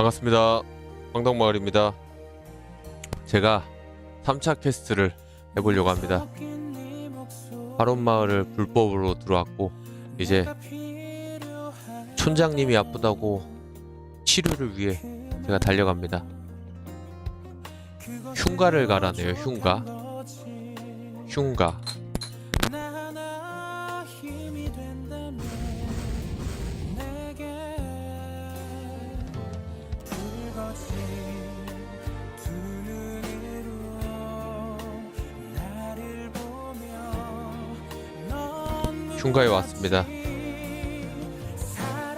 반갑습니다. 황덕마을입니다. 제가 3차 퀘스트를 해보려고 합니다. 하론마을을 불법으로 들어왔고 이제 촌장님이 아프다고 치료를 위해 제가 달려갑니다. 흉가를 가라네요. 흉가. 흉가. 흉가에 왔습니다. 사랑해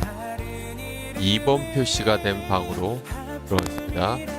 다른 일이 2번 표시가 된 방으로 들어왔습니다.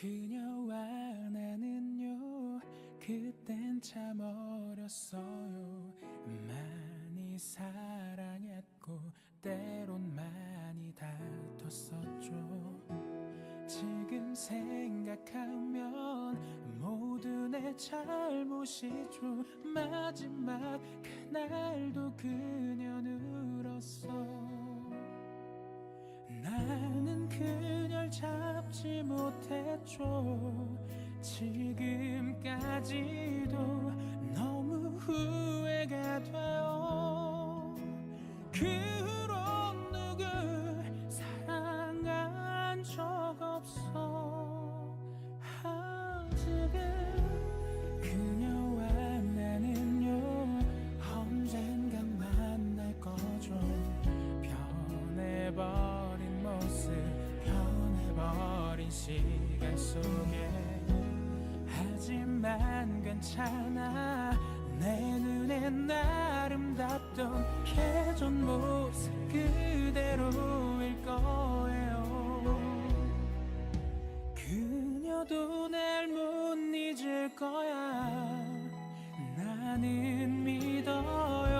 그녀와 나는요 그땐 참 어렸어요. 많이 사랑했고 때론 많이 다퉜었죠. 지금 생각하면 모두 내 잘못이죠. 마지막 그날도 그녀는 울었어 못했죠 지금까지도 너무 후회가 돼요. 그 후로 누굴 사랑한 적 없어. 아직은 시간 속에. 하지만 괜찮아. 내 눈엔 아름답던 예전 모습 그대로일 거예요. 그녀도 날 못 잊을 거야. 나는 믿어요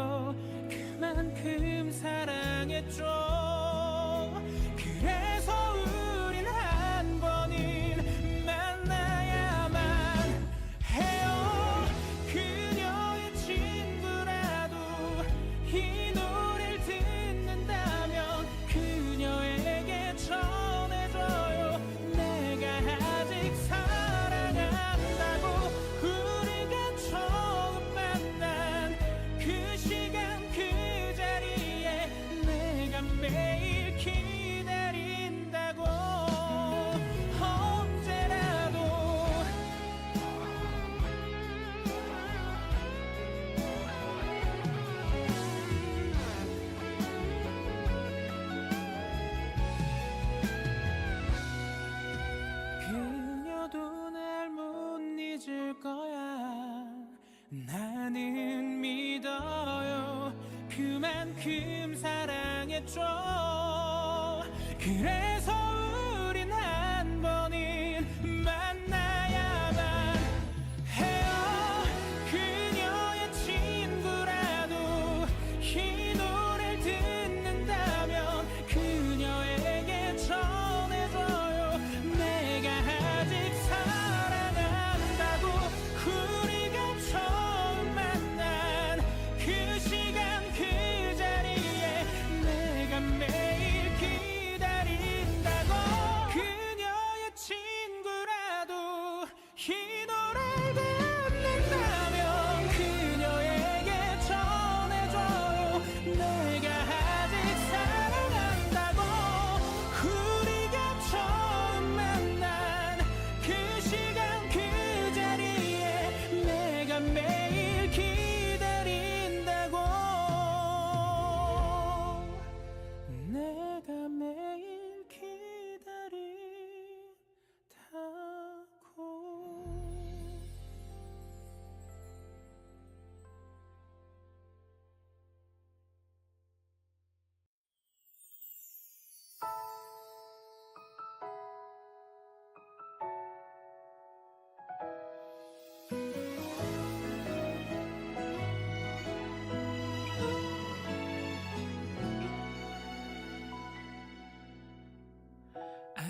나는 믿어요. 그만큼 사랑했죠. 그래서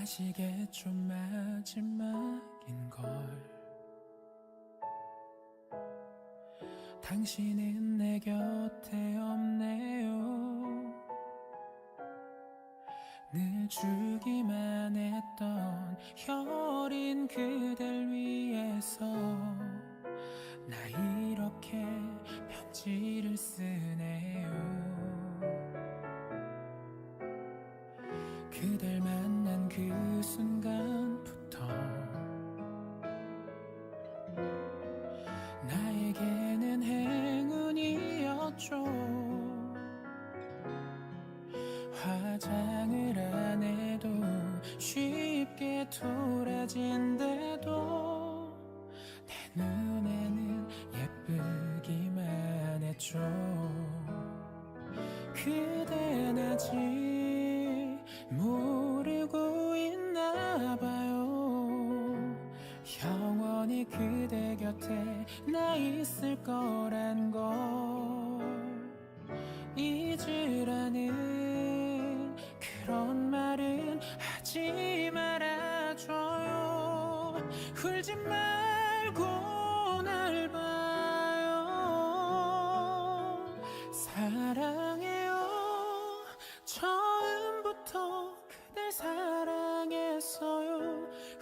아시겠죠 마지막인 걸. 당신은 내 곁에 없네요. 늘 주기만 했던 혈인 그댈 위해서 나 이렇게 편지를 쓰네 했죠. 그댄 아직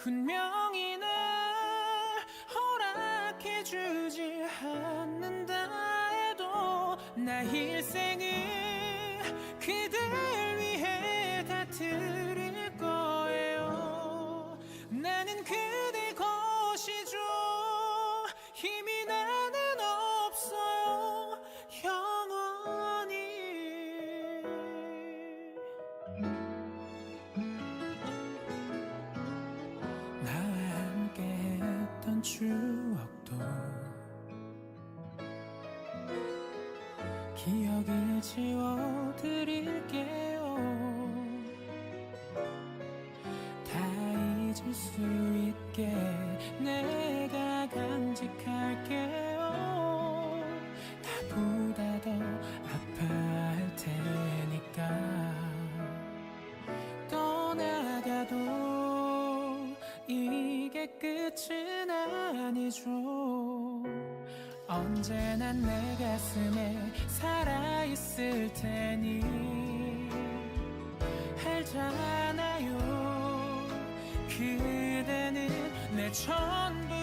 분명히 날 허락해 주지 않는다 해도 나 일생을 그댈 위해 다 드릴 거예요. 나는 그대 것이죠 힘이 추억도 기억을 지워드릴게요. 다 잊을 수 있게 내가 간직할게 언제나 내 가슴에 살아있을 테니 알잖아요. 그대는 내 전부